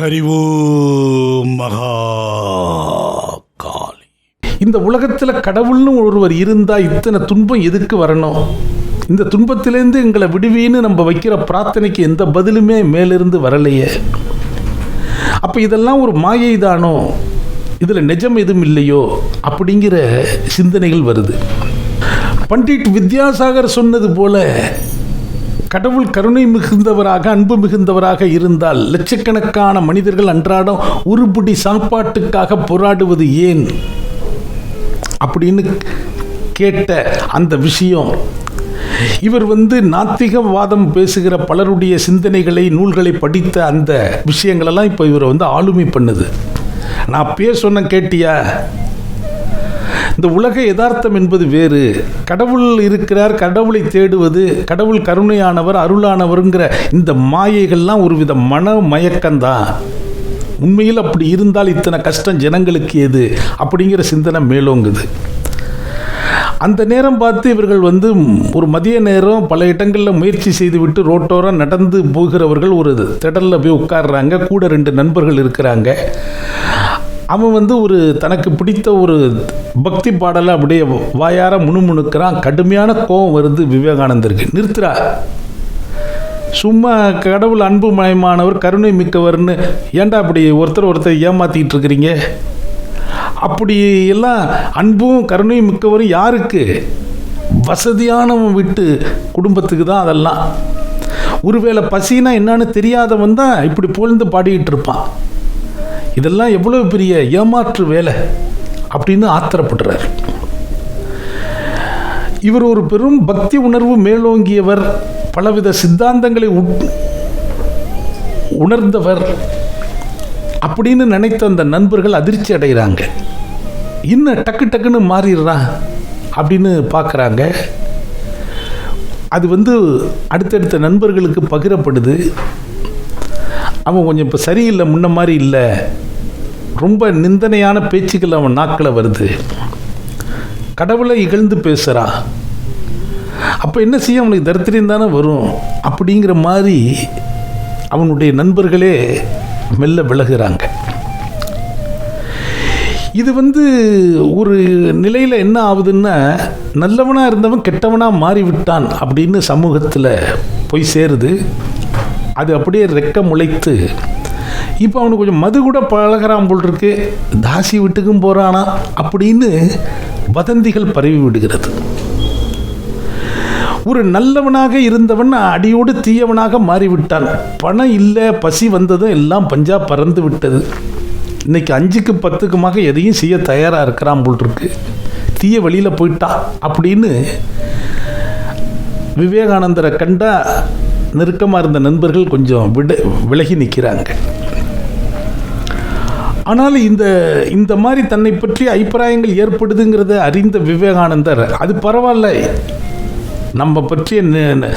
ஹரிவோ மகா காளி இந்த உலகத்தில் கடவுள்னு ஒருவர் இருந்தால் இத்தனை துன்பம் எதுக்கு வரணும்? இந்த துன்பத்திலேருந்து எங்களை விடுவீன்னு நம்ம வைக்கிற பிரார்த்தனைக்கு எந்த பதிலுமே மேலிருந்து வரலையே. அப்போ இதெல்லாம் ஒரு மாயை தானோ? இதில் நிஜம் எதுவும் இல்லையோ? அப்படிங்கிற சிந்தனைகள் வருது. பண்டிட் வித்யாசாகர் சொன்னது போல கடவுள் கருணை மிகுந்தவராக அன்பு மிகுந்தவராக இருந்தால் லட்சக்கணக்கான மனிதர்கள் அன்றாடம் உருப்படி சாப்பாட்டுக்காக போராடுவது ஏன்? அப்படின்னு கேட்ட அந்த விஷயம். இவர் வந்து நாத்திகவாதம் பேசுகிற பலருடைய சிந்தனைகளை நூல்களை படித்த அந்த விஷயங்களெல்லாம் இப்போ இவரை வந்து ஆளுமை பண்ணுது. நான் பேர் சொன்ன கேட்டியா? இந்த உலக யதார்த்தம் என்பது வேறு. கடவுள் இருக்கிறார் கடவுளை தேடுவது கடவுள் கருணையானவர் அருளானவருங்கிற இந்த மாயைகள்லாம் ஒரு வித மன மயக்கம்தான். உண்மையில் அப்படி இருந்தால் இத்தனை கஷ்டம் ஜனங்களுக்கு எது? அப்படிங்கிற சிந்தனை மேலோங்குது. அந்த நேரம் பார்த்து இவர்கள் வந்து ஒரு மதிய நேரம் பல இடங்களில் முயற்சி செய்துவிட்டு ரோட்டோரம் நடந்து போகிறவர்கள் ஒரு திடலில் போய் உட்கார்றாங்க. கூட ரெண்டு நண்பர்கள் இருக்கிறாங்க. அவன் வந்து ஒரு தனக்கு பிடித்த ஒரு பக்தி பாடலை அப்படியே வாயார முணுமுணுக்கிறான். கடுமையான கோபம் வருது விவேகானந்தருக்கு. நிறுத்துறா. சும்மா கடவுள் அன்பு மயமானவர் கருணை மிக்கவர்னு ஏன்டா அப்படி ஒருத்தர் ஒருத்தர் ஏமாத்திக்கிட்டு இருக்கிறீங்க? அப்படி எல்லாம் அன்பும் கருணையும் மிக்கவரும் யாருக்கு? வசதியானவன் விட்டு குடும்பத்துக்கு தான் அதெல்லாம். ஒருவேளை பசினா என்னன்னு தெரியாதவன் தான் இப்படி பொழுந்து பாடிக்கிட்டு இருப்பான். இதெல்லாம் எவ்வளோ பெரிய ஏமாற்று வேலை அப்படின்னு ஆத்திரப்படுறார். இவர் ஒரு பெரும் பக்தி உணர்வு மேலோங்கியவர் பலவித சித்தாந்தங்களை உட்- உணர்ந்தவர் அப்படின்னு நினைத்த அந்த நண்பர்கள் அதிர்ச்சி அடைகிறாங்க. இன்னும் டக்கு டக்குன்னு மாறிடுறான் அப்படின்னு பார்க்குறாங்க. அது வந்து அடுத்தடுத்த நண்பர்களுக்கு பகிரப்படுது. அவன் கொஞ்சம் இப்போ சரியில்லை முன்ன மாதிரி இல்லை. ரொம்ப நிந்தனையான பேச்சுக்கள் அவன் நாக்கில் வருது. கடவுளை இகழ்ந்து பேசுகிறான் அப்போ என்ன செய்ய அவனுக்கு தரித்திரியம் தானே வரும்? அப்படிங்கிற மாதிரி அவனுடைய நண்பர்களே மெல்ல விலகுறாங்க. இது வந்து ஒரு நிலையில் என்ன ஆகுதுன்னா நல்லவனாக இருந்தவன் கெட்டவனாக மாறிவிட்டான் அப்படின்னு சமூகத்தில் போய் சேருது. அது அப்படியே ரெக்க முளைத்து இப்போ அவனுக்கு கொஞ்சம் மது கூட பழகிறான் போல் இருக்கு தாசி வீட்டுக்கும் போகிறானா அப்படின்னு வதந்திகள் பரவி விடுகிறது. ஒரு நல்லவனாக இருந்தவன் அடியோடு தீயவனாக மாறிவிட்டான். பணம் இல்லை பசி வந்ததும் எல்லாம் பஞ்சா பறந்து விட்டது. இன்னைக்கு அஞ்சுக்கு பத்துக்குமாக எதையும் செய்ய தயாராக இருக்கிறான் போல் இருக்கு தீய வழியில் போயிட்டான் அப்படின்னு விவேகானந்தரை கண்டா நெருக்கமாக இருந்த நண்பர்கள் கொஞ்சம் விட விலகி நிற்கிறாங்க ஆனால் இந்த இந்த மாதிரி தன்னை பற்றி அபிப்பிராயங்கள் ஏற்படுதுங்கிறத அறிந்த விவேகானந்தர் அது பரவாயில்ல. நம்ம பற்றிய ந-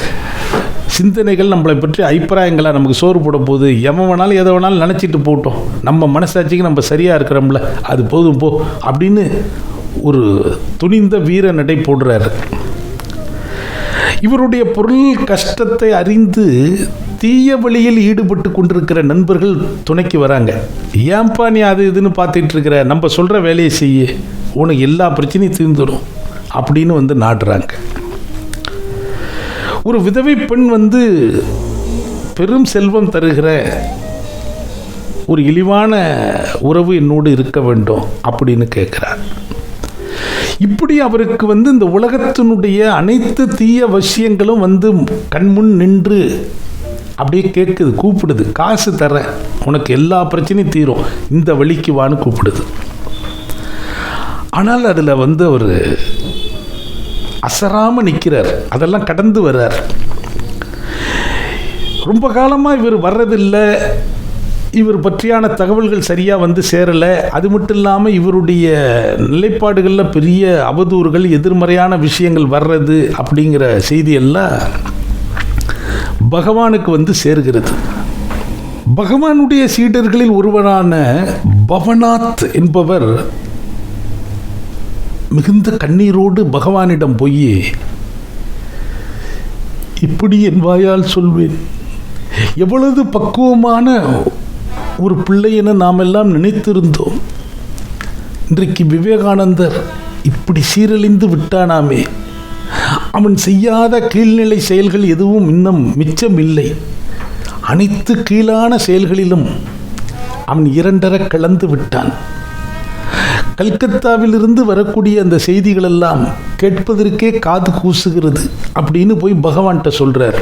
சிந்தனைகள் நம்மளை பற்றி அபிப்பிராயங்களாக நமக்கு சோறு போட போகுது. எவன் வேணாலும் எதை வேணாலும் நினச்சிட்டு போட்டோம் நம்ம மனசாட்சிக்கு நம்ம சரியாக இருக்கிறோம்ல அது போதும் போ அப்படின்னு ஒரு துணிந்த வீர நடை போடுறாரு. இவருடைய பொருள் கஷ்டத்தை அறிந்து தீய வழியில் ஈடுபட்டு கொண்டிருக்கிற நண்பர்கள் துணைக்கு வராங்க. ஏன்பா நீ அது இதுன்னு பார்த்துட்டு இருக்கிற? நம்ம சொல்கிற வேலையை செய்ய. உனக்கு எல்லா பிரச்சனையும் தீர்ந்துடும் அப்படின்னு வந்து நாடுறாங்க. ஒரு விதவை பெண் வந்து பெரும் செல்வம் தருகிற ஒரு இழிவான உறவு என்னோடு இருக்க வேண்டும் அப்படின்னு கேட்குறார். இப்படி அவருக்கு வந்து இந்த உலகத்தினுடைய அனைத்து தீய விஷயங்களும் வந்து கண்முன் நின்று அப்படியே கேட்குது கூப்பிடுது. காசு தரேன் உனக்கு எல்லா பிரச்சனையும் தீரும். இந்த வழிக்கு வான்னு கூப்பிடுது. ஆனால் அதில் வந்து அவர் அசராமல் நிற்கிறார் அதெல்லாம் கடந்து வர்றார். ரொம்ப காலமாக இவர் வர்றதில்லை. இவர் பற்றியான தகவல்கள் சரியாக வந்து சேரலை. அது மட்டும் இல்லாமல் இவருடைய நிலைப்பாடுகளில் பெரிய அவதூறுகள் எதிர்மறையான விஷயங்கள் வர்றது அப்படிங்கிற செய்தியெல்லாம் பகவானுக்கு வந்து சேர்கிறது. பகவானுடைய சீடர்களில் ஒருவரான பவனாத் என்பவர் மிகுந்த கண்ணீரோடு பகவானிடம் போய் இப்படி என் வாயால் சொல்வேன். எவ்வளவு பக்குவமான ஒரு பிள்ளை என நாம் எல்லாம் நினைத்திருந்தோம். இன்றைக்கு விவேகானந்தர் இப்படி சீரழிந்து விட்டானாமே. அவன் செய்யாத கீழ்நிலை செயல்கள் எதுவும் இன்னும் மிச்சம் இல்லை அனைத்து கீழான செயல்களிலும் அவன் இரண்டர கலந்து விட்டான். கல்கத்தாவிலிருந்து வரக்கூடிய அந்த செய்திகளெல்லாம் கேட்பதற்கே காது கூசுகிறது அப்படின்னு போய் பகவான்கிட்ட சொல்கிறார்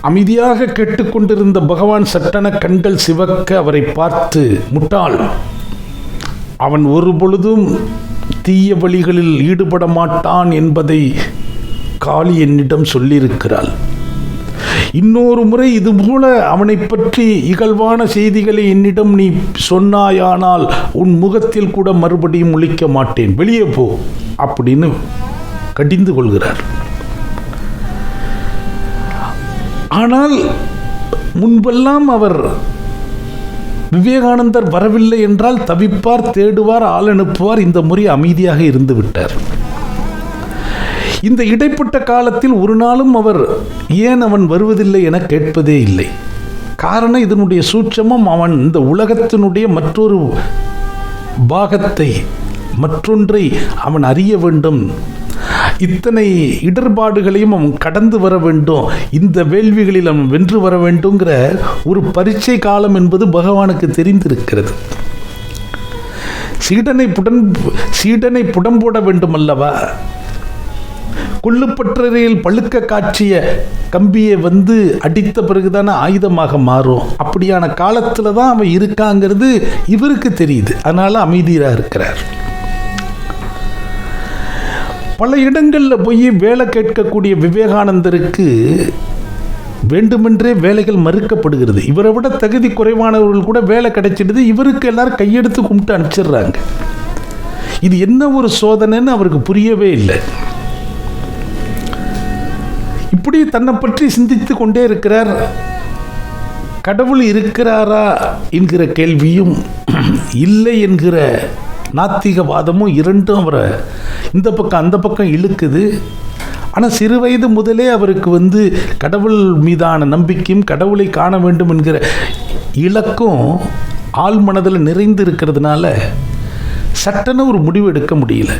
அமைதியாக கேட்டுக்கொண்டிருந்த பகவான் சட்டன கண்கள் சிவக்க அவரை பார்த்து முட்டாள் அவன் ஒரு பொழுதும் தீய வழிகளில் ஈடுபட மாட்டான் என்பதை காளி என்னிடம் சொல்லியிருக்கிறாள். இன்னொரு முறை இதுபோல அவனை பற்றி இகழ்வான செய்திகளை என்னிடம் நீ சொன்னாயானால் உன் முகத்தில் கூட மறுபடியும் முழிக்க மாட்டேன். வெளியே போ அப்படின்னு கடிந்து கொள்கிறார். ஆனால் முன்பெல்லாம் அவர் விவேகானந்தர் வரவில்லை என்றால் தவிப்பார் தேடுவார் ஆள் அனுப்புவார். இந்த முறை அமைதியாக இருந்து விட்டார். இந்த இடைப்பட்ட காலத்தில் ஒரு நாளும் அவர் ஏன் அவன் வருவதில்லை என கேட்பதே இல்லை. காரணம் இதனுடைய சூட்சமம் அவன் இந்த உலகத்தினுடைய மற்றொரு பாகத்தை மற்றொன்றை அவன் அறிய வேண்டும். இத்தனை இடர்பாடுகளையும் அவன் கடந்து வர வேண்டும். இந்த வேள்விகளில் அவன் வென்று வர வேண்டுங்கிற ஒரு பரீட்சை காலம் என்பது பகவானுக்கு தெரிந்திருக்கிறது. சீடனை புடன் சீடனை புடம்போட வேண்டும் அல்லவா கொள்ளுப்பற்றறையில் பழுக்க காட்சிய கம்பியை வந்து அடித்த பிறகுதானே ஆயுதமாக மாறும். அப்படியான காலத்தில் தான் அவன் இருக்காங்கிறது இவருக்கு தெரியுது. அதனால அமைதியாக இருக்கிறார். பல இடங்களில் போய் வேலை கேட்கக்கூடிய விவேகானந்தருக்கு வேண்டுமென்றே வேலைகள் மறுக்கப்படுகிறது. இவரை விட தகுதி குறைவானவர்கள் கூட வேலை கிடைச்சிடுது. இவருக்கு எல்லாரும் கையெடுத்து கும்பிட்டு அனுப்பிச்சிடுறாங்க. இது என்ன ஒரு சோதனைன்னு அவருக்கு புரியவே இல்லை. இப்படி தன்னை பற்றி சிந்தித்து கொண்டே இருக்கிறார். கடவுள் இருக்கிறாரா என்கிற கேள்வியும் இல்லை என்கிற நாத்திகவாதமும் இரண்டும் அவரை இந்த பக்கம் அந்த பக்கம் இழுக்குது. ஆனால் சிறு வயது முதலே அவருக்கு வந்து கடவுள் மீதான நம்பிக்கையும் கடவுளை காண வேண்டும் என்கிற இலக்கும் ஆள் மனதில் நிறைந்து இருக்கிறதுனால சட்டன்னு ஒரு முடிவு எடுக்க முடியல.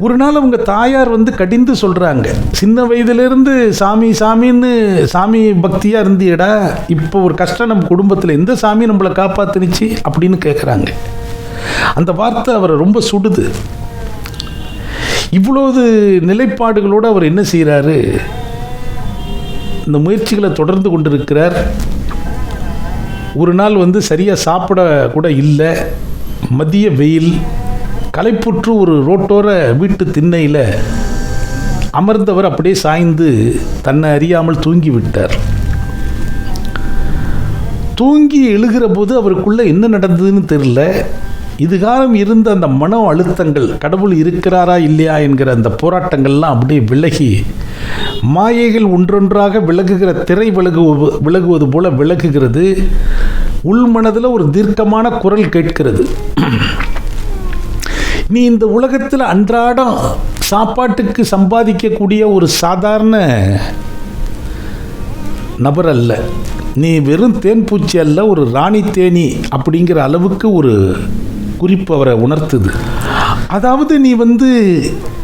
ஒரு நாள் அவங்க தாயார் வந்து கடிந்து சொல்கிறாங்க சின்ன வயதுலேருந்து சாமி சாமின்னு சாமி பக்தியாக இருந்தியடா இப்போ ஒரு கஷ்டம் நம்ம குடும்பத்தில் எந்த சாமி நம்மளை காப்பாற்றுனுச்சு அப்படின்னு கேட்குறாங்க அந்த வார்த்தை அவரை ரொம்ப சுடுது. இவ்வளவு நிலைப்பாடுகளோடு அவர் என்ன செய்கிறாரு இந்த முயற்சிகளை தொடர்ந்து கொண்டிருக்கிறார். ஒரு நாள் வந்து சரியாக சாப்பிட கூட இல்லை. மதிய வெயில். களைப்புற்று ஒரு ரோட்டோர வீட்டு திண்ணையில் அமர்ந்தவர் அப்படியே சாய்ந்து தன்னை அறியாமல் தூங்கி விட்டார். தூங்கி எழுகிற போது அவருக்குள்ள என்ன நடந்ததுன்னு தெரியல. இதுகாலம் இருந்த அந்த மன அழுத்தங்கள் கடவுள் இருக்கிறாரா இல்லையா என்கிற அந்த போராட்டங்கள்லாம் அப்படியே விலகி மாயைகள் ஒன்றொன்றாக விலகுகிற திரை விலகு விலகுவது போல விலகுகிறது. உள்மனதில் ஒரு தீர்க்கமான குரல் கேட்கிறது. நீ இந்த உலகத்தில் அன்றாடம் சாப்பாட்டுக்கு சம்பாதிக்கக்கூடிய ஒரு சாதாரண நபர் அல்ல. நீ வெறும் தேன் பூச்சி அல்ல ஒரு ராணி தேனி அப்படிங்கிற அளவுக்கு ஒரு குறிப்பு அவரை உணர்த்துது. அதாவது நீ வந்து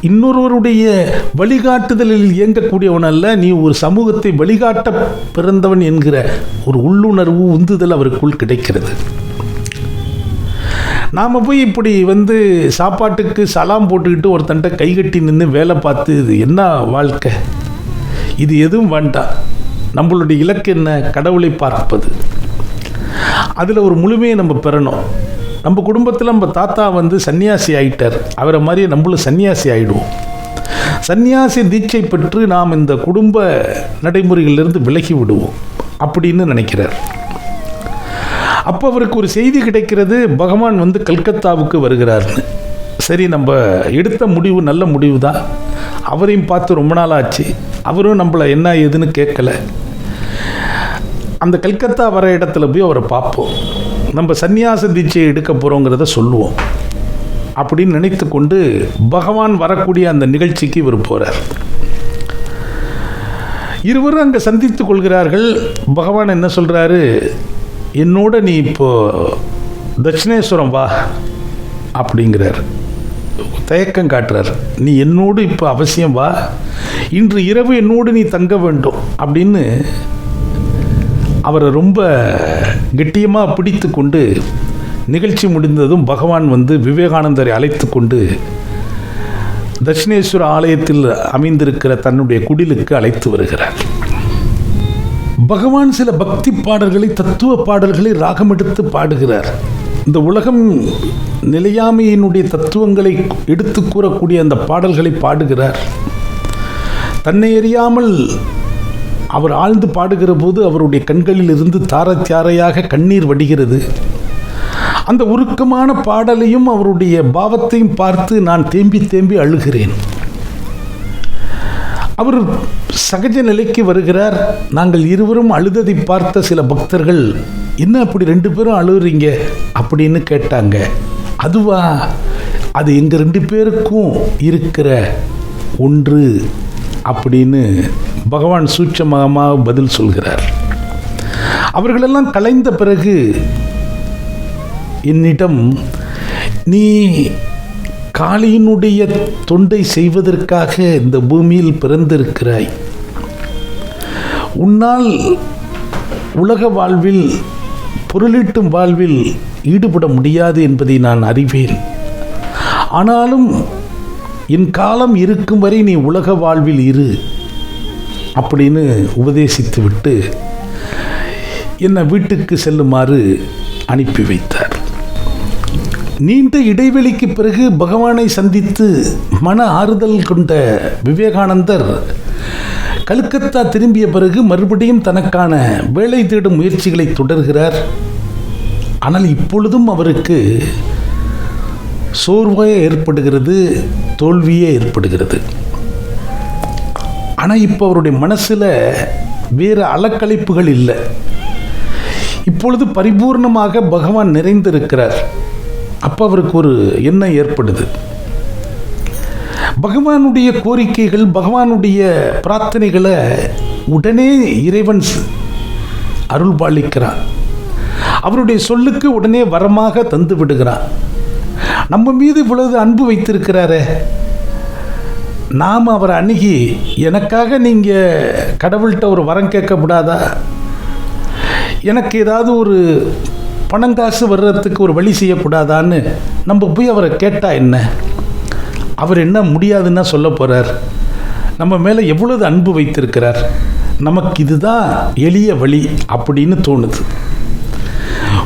இன்னொருவருடைய வழிகாட்டுதலில் இயங்கக்கூடியவன் அல்ல நீ ஒரு சமூகத்தை வழிகாட்ட பிறந்தவன் என்கிற ஒரு உள்ளுணர்வு உந்துதல் அவருக்குள் கிடைக்கிறது. நாம் போய் இப்படி வந்து சாப்பாட்டுக்கு சலாம் போட்டுக்கிட்டு ஒருத்தன்ட்ட கைகட்டி நின்று வேலை பார்த்து இது என்ன வாழ்க்கை? இது எதுவும் வேண்டாம். நம்மளுடைய இலக்கு என்ன? கடவுளை பார்ப்பது. அதில் ஒரு முழுமையை நம்ம பெறணும். நம்ம குடும்பத்தில் நம்ம தாத்தா வந்து சன்னியாசி ஆயிட்டார். அவரை மாதிரி நம்மளும் சன்னியாசி ஆகிடுவோம் சன்னியாசி தீட்சை பெற்று நாம் இந்த குடும்ப நடைமுறைகளிலிருந்து விலகி விடுவோம் அப்படின்னு நினைக்கிறார். அப்போ அவருக்கு ஒரு செய்தி கிடைக்கிறது. பகவான் வந்து கல்கத்தாவுக்கு வருகிறார்னு. சரி நம்ம எடுத்த முடிவு நல்ல முடிவு தான் அவரையும் பார்த்து ரொம்ப நாள் ஆச்சு. அவரும் நம்மளை என்ன ஏதுன்னு கேட்கல. அந்த கல்கத்தா வர இடத்துல போய் அவரை பார்ப்போம். நம்ம சந்நியாச தீட்சையை எடுக்க போகிறோங்கிறத சொல்லுவோம். அப்படின்னு நினைத்து கொண்டு பகவான் வரக்கூடிய அந்த நிகழ்ச்சிக்கு இவர் போகிறார் இருவரும் அங்கே சந்தித்து கொள்கிறார்கள். பகவான் என்ன சொல்கிறாரு என்னோட நீ இப்போ தட்சிணேஸ்வரம் வா அப்படிங்கிறார். தயக்கம் காட்டுறார். நீ என்னோடு இப்போ அவசியம் வா. இன்று இரவு என்னோடு நீ தங்க வேண்டும் அப்படின்னு அவரை ரொம்ப கெட்டியமாக பிடித்து கொண்டு நிகழ்ச்சி முடிந்ததும் பகவான் வந்து விவேகானந்தரை அழைத்து கொண்டு தட்சிணேஸ்வர ஆலயத்தில் அமைந்திருக்கிற தன்னுடைய குடிலுக்கு அழைத்து வருகிறார். பகவான் சில பக்தி பாடல்களை தத்துவ பாடல்களை ராகமெடுத்து பாடுகிறார். இந்த உலகம் நிலையாமையினுடைய தத்துவங்களை எடுத்து கூறக்கூடிய அந்த பாடல்களை பாடுகிறார். தன்னை அறியாமல் அவர் ஆழ்ந்து பாடுகிற போது அவருடைய கண்களில் இருந்து தாரத்தாரையாக கண்ணீர் வடிகிறது. அந்த உருக்கமான பாடலையும் அவருடைய பாவத்தையும் பார்த்து நான் தேம்பி தேம்பி அழுகிறேன். அவர் சகஜ நிலைக்கு வருகிறார். நாங்கள் இருவரும் அழுததை பார்த்த சில பக்தர்கள் என்ன அப்படி ரெண்டு பேரும் அழுகுறீங்க அப்படின்னு கேட்டாங்க. அதுவா அது எங்கள் ரெண்டு பேருக்கும் இருக்கிற ஒன்று அப்படின்னு பகவான் சூட்சமாக பதில் சொல்கிறார். அவர்களெல்லாம் கலைந்த பிறகு என்னிடம் நீ காளியினுடைய தொண்டை செய்வதற்காக இந்த பூமியில் பிறந்திருக்கிறாய். உன்னால் உலக வாழ்வில் பொருளீட்டும் வாழ்வில் ஈடுபட முடியாது என்பதை நான் அறிவேன். ஆனாலும் என் காலம் இருக்கும் வரை நீ உலக வாழ்வில் இரு. அப்படின்னு உபதேசித்து விட்டு என்னை வீட்டுக்கு செல்லுமாறு அனுப்பி வைத்தார். நீண்ட இடைவெளிக்கு பிறகு பகவானை சந்தித்து மன ஆறுதல் கொண்ட விவேகானந்தர் கல்கத்தா திரும்பிய பிறகு மறுபடியும் தனக்கான வேலை தேடும் முயற்சிகளை தொடர்கிறார். ஆனால் இப்பொழுதும் அவருக்கு சோர்வே ஏற்படுகிறது தோல்வியே ஏற்படுகிறது. ஆனால் இப்போ அவருடைய மனசில் வேறு அலக்கழிப்புகள் இல்லை. இப்பொழுது பரிபூர்ணமாக பகவான் நிறைந்திருக்கிறார். அப்போ அவருக்கு ஒரு எண்ணம் ஏற்படுது. பகவானுடைய கோரிக்கைகள் பகவானுடைய பிரார்த்தனைகளை உடனே இறைவன் அருள் பாலிக்கிறான் அவருடைய சொல்லுக்கு உடனே வரமாக தந்து விடுகிறான். நம்ம மீது இவ்வளவு அன்பு வைத்திருக்கிறாரே. நாம் அவரை அணுகி எனக்காக நீங்கள் கடவுள்கிட்ட ஒரு வரம் கேட்கக்கூடாதா எனக்கு ஏதாவது ஒரு பணங்காசு வர்றதுக்கு ஒரு வழி செய்யக்கூடாதான்னு நம்ம போய் அவரை கேட்டால் என்ன? அவர் என்ன முடியாதுன்னா சொல்ல போகிறார் நம்ம மேலே எவ்வளவு அன்பு வைத்திருக்கிறார். நமக்கு இதுதான் எளிய வழி அப்படின்னு தோணுது.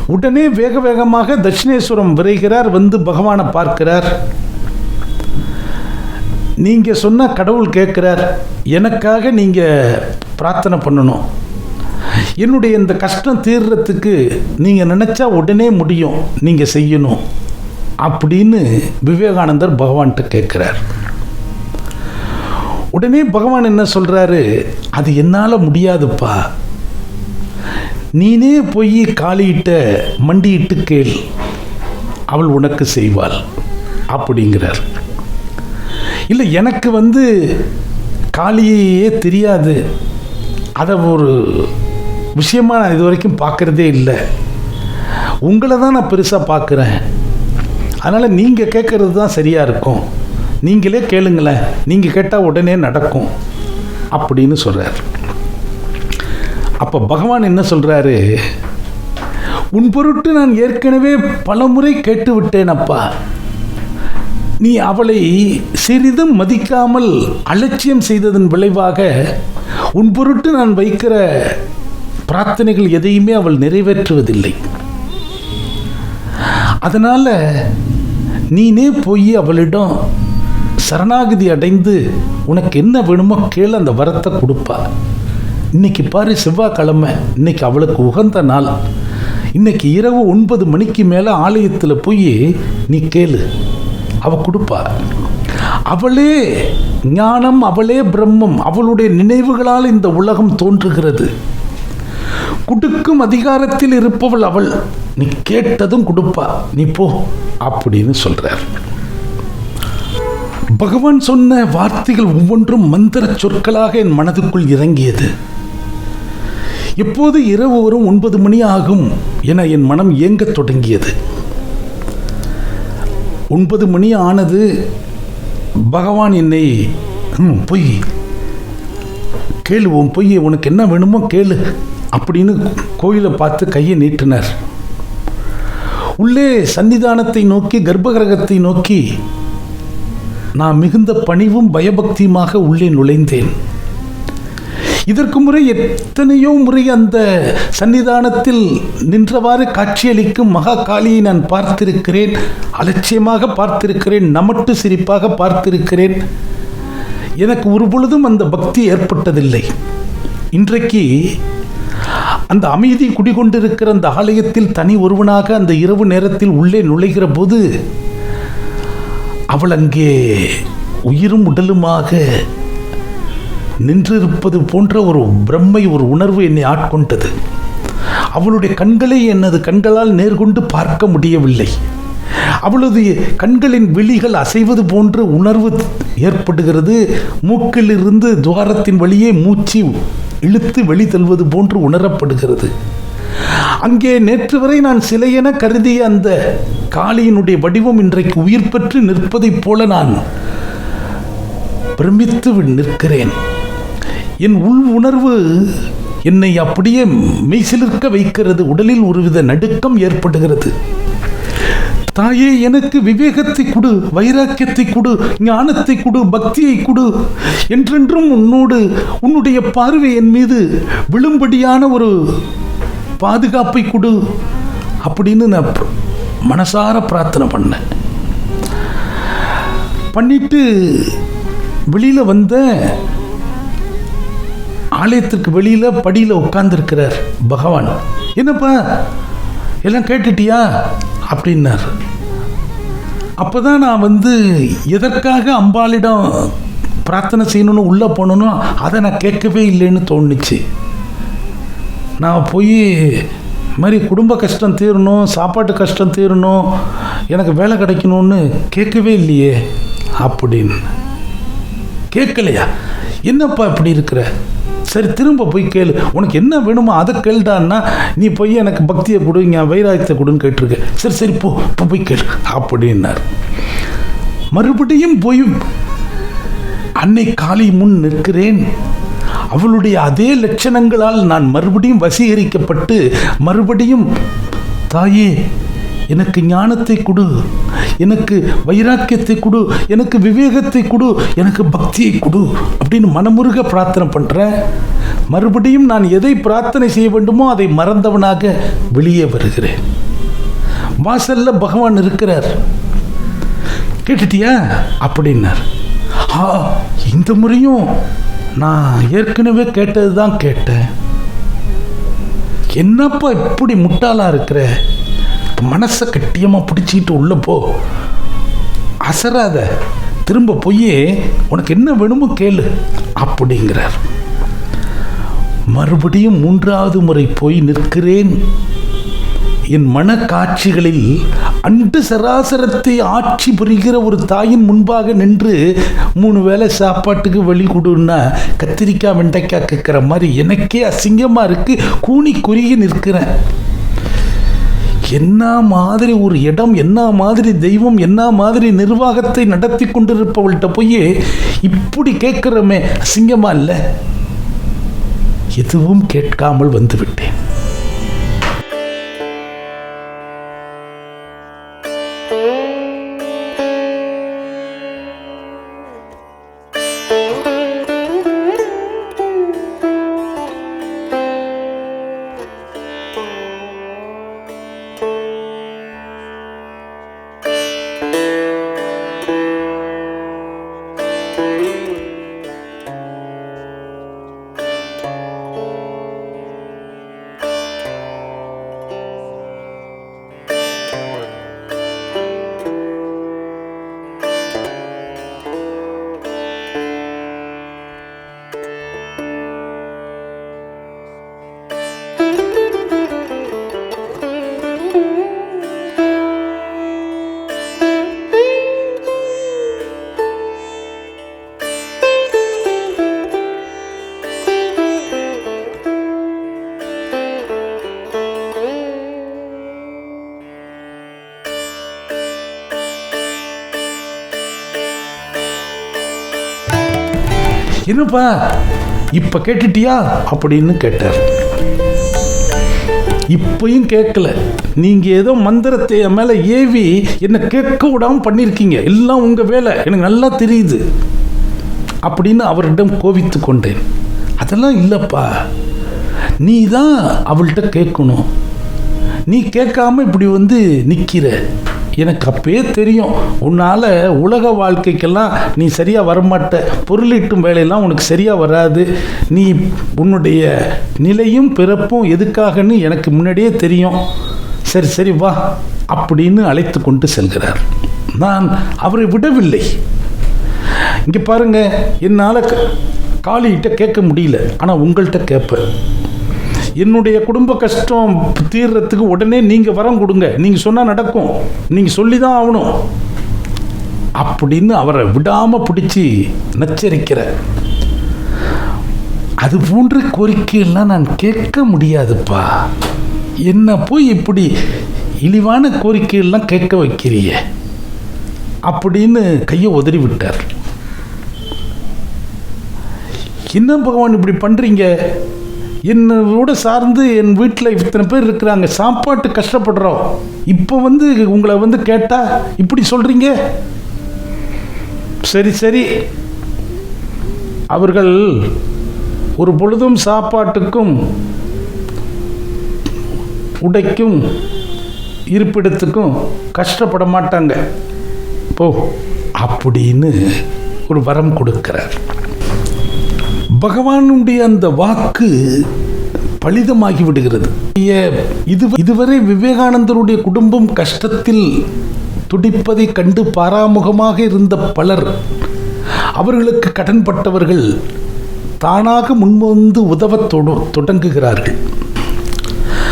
உடனே வேக வேகமாக தட்சிணேஸ்வரம் விரைகிறார் வந்து பகவானை பார்க்கிறார். நீங்கள் சொன்னால் கடவுள் கேட்குறார். எனக்காக நீங்கள் பிரார்த்தனை பண்ணணும். என்னுடைய இந்த கஷ்டம் தீர்றதுக்கு நீங்கள் நினச்சா உடனே முடியும். நீங்கள் செய்யணும். அப்படின்னு விவேகானந்தர் பகவான்கிட்ட கேட்குறார். உடனே பகவான் என்ன சொல்கிறாரு அது என்னால் முடியாதுப்பா. நீனே போய் காலியிட்ட மண்டியிட்டு கேள். அவள் உனக்கு செய்வாள். அப்படிங்கிறார். இல்லை எனக்கு வந்து காளியே தெரியாது. அதை ஒரு விஷயமா நான் இது வரைக்கும் பார்க்குறதே இல்லை. உங்களை தான் நான் பெருசாக பார்க்குறேன். அதனால் நீங்கள் கேட்குறது தான் சரியாக இருக்கும். நீங்களே கேளுங்களேன். நீங்கள் கேட்டால் உடனே நடக்கும் அப்படின்னு சொல்கிறார் அப்போ பகவான் என்ன சொல்கிறாரு உன் பொருட்டு நான் ஏற்கனவே பல முறை கேட்டு விட்டேன் அப்பா. நீ அவளை சிறிதும் மதிக்காமல் அலட்சியம் செய்ததன் விளைவாக உன் பொருட்டு நான் வைக்கிற பிரார்த்தனைகள் எதையுமே அவள் நிறைவேற்றுவதில்லை. அதனால் நீனே போய் அவளிடம் சரணாகதி அடைந்து உனக்கு என்ன வேணுமோ கேளு அந்த வரத்தை கொடுப்பா. இன்னைக்கு பாரு செவ்வாய்க்கிழமை. இன்னைக்கு அவளுக்கு உகந்த நாள். இன்னைக்கு இரவு ஒன்பது மணிக்கு மேலே ஆலயத்தில் போய் நீ கேளு. அவள் கொடுப்பா. அவளே ஞானம் அவளே பிரம்மம் அவளுடைய நினைவுகளால் இந்த உலகம் தோன்றுகிறது. குடுக்கும் அதிகாரத்தில் இருப்பவள் அவள். நீ கேட்டதும் கொடுப்பா. நீ போ அப்படின்னு சொல்றார். பகவான் சொன்ன வார்த்தைகள் ஒவ்வொன்றும் மந்திர சொற்களாக என் மனதுக்குள் இறங்கியது. எப்போது இரவு வரும் ஒன்பது மணி ஆகும் என என் மனம் இயங்கத் தொடங்கியது. ஒன்பது மணி ஆனது. பகவான் என்னை பொய் கேளு உன் பொய் உனக்கு என்ன வேணுமோ கேளு அப்படின்னு கோயிலை பார்த்து கையை நீட்டினார். உள்ளே சன்னிதானத்தை நோக்கி கர்ப்பகிரகத்தை நோக்கி நான் மிகுந்த பணிவும் பயபக்தியுமாக உள்ளே நுழைந்தேன். இதற்கு முறை எத்தனையோ முறை அந்த சன்னிதானத்தில் நின்றவாறு காட்சியளிக்கும் மகா காளியை நான் பார்த்திருக்கிறேன். அலட்சியமாக பார்த்திருக்கிறேன். நமட்டு சிரிப்பாக பார்த்திருக்கிறேன். எனக்கு ஒரு பொழுதும் அந்த பக்தி ஏற்பட்டதில்லை. இன்றைக்கு அந்த அமைதி குடிகொண்டிருக்கிற அந்த ஆலயத்தில் தனி ஒருவனாக அந்த இரவு நேரத்தில் உள்ளே நுழைகிற போது அவள் அங்கே உயிரும் உடலுமாக நின்றிருப்பது போன்ற ஒரு பிரம்மை ஒரு உணர்வு என்னை ஆட்கொண்டது. அவளுடைய கண்களை எனது கண்களால் நேர்கொண்டு பார்க்க முடியவில்லை. அவளது கண்களின் விழிகள் அசைவது போன்ற உணர்வு ஏற்படுகிறது. மூக்கிலிருந்து துவாரத்தின் வழியே மூச்சு இழுத்து வெளித்தள்வது போன்று உணரப்படுகிறது. அங்கே நேற்று வரை நான் சிலையென கருதிய அந்த காளியினுடைய வடிவம் இன்றைக்கு உயிர் பெற்று நிற்பதைப் போல நான் பிரமித்து நிற்கிறேன். என் உள் உணர்வு என்னை அப்படியே மெய்சிலிருக்க வைக்கிறது. உடலில் ஒருவித நடுக்கம் ஏற்படுகிறது. தாயே எனக்கு விவேகத்தை கொடு வைராக்கியத்தை கொடு ஞானத்தை கொடு பக்தியை கொடு. என்றென்றும் உன்னோடு உன்னுடைய பார்வை என் மீது விழும்படியான ஒரு பாதுகாப்பை கொடு அப்படின்னு நான் மனசார பிரார்த்தனை பண்ணேன். பண்ணிட்டு வெளியில் வந்த ஆலயத்திற்கு வெளியில் படியில் உட்கார்ந்துருக்கிறார் பகவான். என்னப்பா? எல்லாம் கேட்டுட்டியா? அப்படின்னார். அப்போ தான் நான் வந்து எதற்காக அம்பாளிடம் பிரார்த்தனை செய்யணும்னு உள்ளே போகணுன்னு அதை நான் கேட்கவே இல்லைன்னு தோணுச்சு. நான் போய் இது மாதிரி குடும்ப கஷ்டம் தீரணும் சாப்பாட்டு கஷ்டம் தீரணும் எனக்கு வேலை கிடைக்கணும்னு கேட்கவே இல்லையே அப்படின்னு. கேட்கலையா? என்னப்பா இப்படி இருக்கிற? சரி திரும்ப போய் கேளு. உனக்கு என்ன வேணுமோ அதை கேள்டான்னா நீ போய் எனக்கு பக்தியை கொடு என் வைராயத்தை கொடுன்னு கேட்டிருக்க. சரி சரி போ. இப்போ போய் கேளு. அப்படின்னார். மறுபடியும் போய் அன்னை காளி முன் நிற்கிறேன். அவளுடைய அதே லட்சணங்களால் நான் மறுபடியும் வசீகரிக்கப்பட்டு மறுபடியும் தாயே எனக்கு ஞானத்தை கொடு. எனக்கு வைராக்கியத்தை கொடு. எனக்கு விவேகத்தை கொடு. எனக்கு பக்தியை கொடு. அப்படின்னு மனமுருக பிரார்த்தனை பண்ணுறேன் மறுபடியும் நான் எதை பிரார்த்தனை செய்ய வேண்டுமோ அதை மறந்தவனாக வெளியே வருகிறேன். வாசல்ல பகவான் இருக்கிறார். கேட்டுட்டியா? அப்படின்னார். ஆ இந்த முறையும் நான் ஏற்கனவே கேட்டது தான் கேட்டேன். என்னப்பா இப்படி முட்டாளாக இருக்கிற? மனசை கட்டியமாக பிடிச்சிக்கிட்டு உள்ளே போ. அசராத. திரும்ப போய் உனக்கு என்ன வேணுமோ கேளு அப்படிங்கிறார். மறுபடியும் மூன்றாவது முறை போய் நிற்கிறேன். என் மனக்காட்சிகளில் அண்டு சராசரத்தை ஆட்சி புரிகிற ஒரு தாயின் முன்பாக நின்று மூணு வேளை சாப்பாட்டுக்கு வழி கொடுன்னா கத்திரிக்காய் வெண்டைக்காய் கேட்குற மாதிரி எனக்கே அசிங்கமாக இருக்குது கூனி குறுகி நிற்கிறேன். என்ன மாதிரி ஒரு இடம் என்ன மாதிரி தெய்வம் என்ன மாதிரி நிர்வாகத்தை நடத்தி கொண்டிருப்பவள்கிட்ட போய் இப்படி கேட்குறோமே அசிங்கமா இல்லை? எதுவும் கேட்காமல் வந்துவிட்டேன் என்னப்பா இப்ப கேட்டுட்டியா? அப்படின்னு கேட்டார். இப்பயும் கேட்கல. நீங்க ஏதோ மந்திரத்தை என் மேல ஏவி என்னை கேட்க விடாம பண்ணியிருக்கீங்க எல்லாம் உங்க வேலை. எனக்கு நல்லா தெரியுது. அப்படின்னு அவரிடம் கோவித்து கொண்டேன். அதெல்லாம் இல்லைப்பா. நீ தான் அவள்கிட்ட கேட்கணும். நீ கேட்காம இப்படி வந்து நிற்கிற எனக்கு அப்பயே தெரியும். உன்னால் உலக வாழ்க்கைக்கெல்லாம் நீ சரியாக வரமாட்ட. பொருளீட்டும் வேலையெல்லாம் உனக்கு சரியாக வராது. நீ உன்னுடைய நிலையும் பிறப்பும் எதுக்காகன்னு எனக்கு முன்னாடியே தெரியும். சரி சரி வா அப்படின்னு அழைத்து கொண்டு செல்கிறார். நான் அவரை விடவில்லை. இங்கே பாருங்கள் என்னால் காளிகிட்ட கேட்க முடியல. ஆனால் உங்கள்கிட்ட கேட்பேன். என்னுடைய குடும்ப கஷ்டம் தீர்றதுக்கு உடனே நீங்கள் வரம் கொடுங்க. நீங்கள் சொன்னால் நடக்கும். நீங்கள் சொல்லி தான் ஆகணும். அப்படின்னு அவரை விடாமல் பிடிச்சி நச்சரிக்கிற. அது போன்ற கோரிக்கையெல்லாம் நான் கேட்க முடியாதுப்பா. என்ன போய் இப்படி இழிவான கோரிக்கையெல்லாம் கேட்க வைக்கிறிய? அப்படின்னு கையை உதறி விட்டார். என்ன பகவான் இப்படி பண்ணுறீங்க என்னோட சார்ந்து என் வீட்டில் இத்தனை பேர் இருக்கிறாங்க. சாப்பாட்டு கஷ்டப்படுறோம். இப்போ வந்து உங்களை வந்து கேட்டால் இப்படி சொல்கிறீங்க சரி சரி. அவர்கள் ஒரு பொழுதும் சாப்பாட்டுக்கும் உடைக்கும் இருப்பிடத்துக்கும் கஷ்டப்பட மாட்டாங்க. போ அப்படின்னு ஒரு வரம் கொடுக்கிறார். பகவானுடைய அந்த வாக்கு பலிதமாகி விடுகிறது இது இதுவரை விவேகானந்தருடைய குடும்பம் கஷ்டத்தில் துடிப்பதை கண்டு பாராமுகமாக இருந்த பலர் அவர்களுக்கு கடன்பட்டவர்கள் தானாக முன்வந்து உதவத் தொட- தொடங்குகிறார்கள்.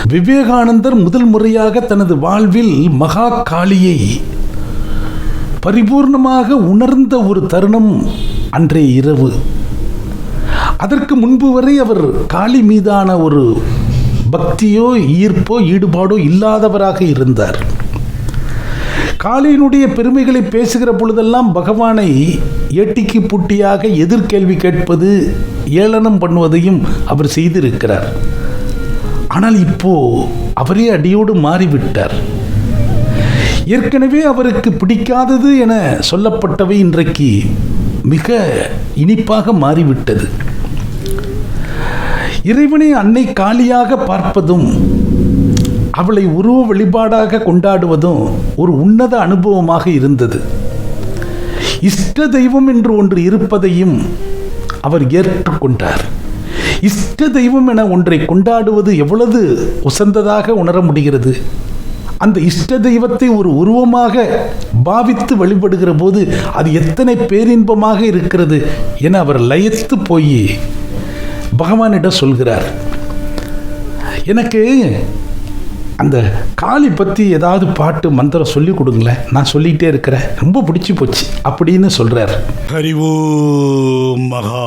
விவேகானந்தர் முதல் முறையாக தனது வாழ்வில் மகா காளியை பரிபூர்ணமாக உணர்ந்த ஒரு தருணம் அன்றைய இரவு. அதற்கு முன்பு வரை அவர் காளி மீதான ஒரு பக்தியோ ஈர்ப்போ ஈடுபாடோ இல்லாதவராக இருந்தார். காளியினுடைய பெருமைகளை பேசுகிற பொழுதெல்லாம் பகவானை ஏட்டிக்கு பூட்டியாக எதிர்கேள்வி கேட்பது ஏளனம் பண்ணுவதையும் அவர் செய்திருக்கிறார். ஆனால் இப்போ அவரே அடியோடு மாறிவிட்டார். ஏற்கனவே அவருக்கு பிடிக்காதது என சொல்லப்பட்டவை இன்றைக்கு மிக இனிப்பாக மாறிவிட்டது. இறைவனை அன்னை காலியாக பார்ப்பதும் அவளை உருவ வழிபாடாக கொண்டாடுவதும் ஒரு உன்னத அனுபவமாக இருந்தது. இஷ்ட தெய்வம் என்று ஒன்று இருப்பதையும் அவர் ஏற்றுக்கொண்டார் இஷ்ட தெய்வம் என ஒன்றை கொண்டாடுவது எவ்வளவு உசந்ததாக உணர முடிகிறது. அந்த இஷ்ட தெய்வத்தை ஒரு உருவமாக பாவித்து வழிபடுகிற போது அது எத்தனை பேரின்பமாக இருக்கிறது என அவர் லயத்து போய் பகவானிடம் சொல்கிறார் எனக்கு அந்த காளி பற்றி ஏதாவது பாட்டு மந்திரம் சொல்லி கொடுங்களேன். நான் சொல்லிகிட்டே இருக்கிறேன். ரொம்ப பிடிச்சி போச்சு அப்படின்னு சொல்கிறார் ஹரிவோ மகா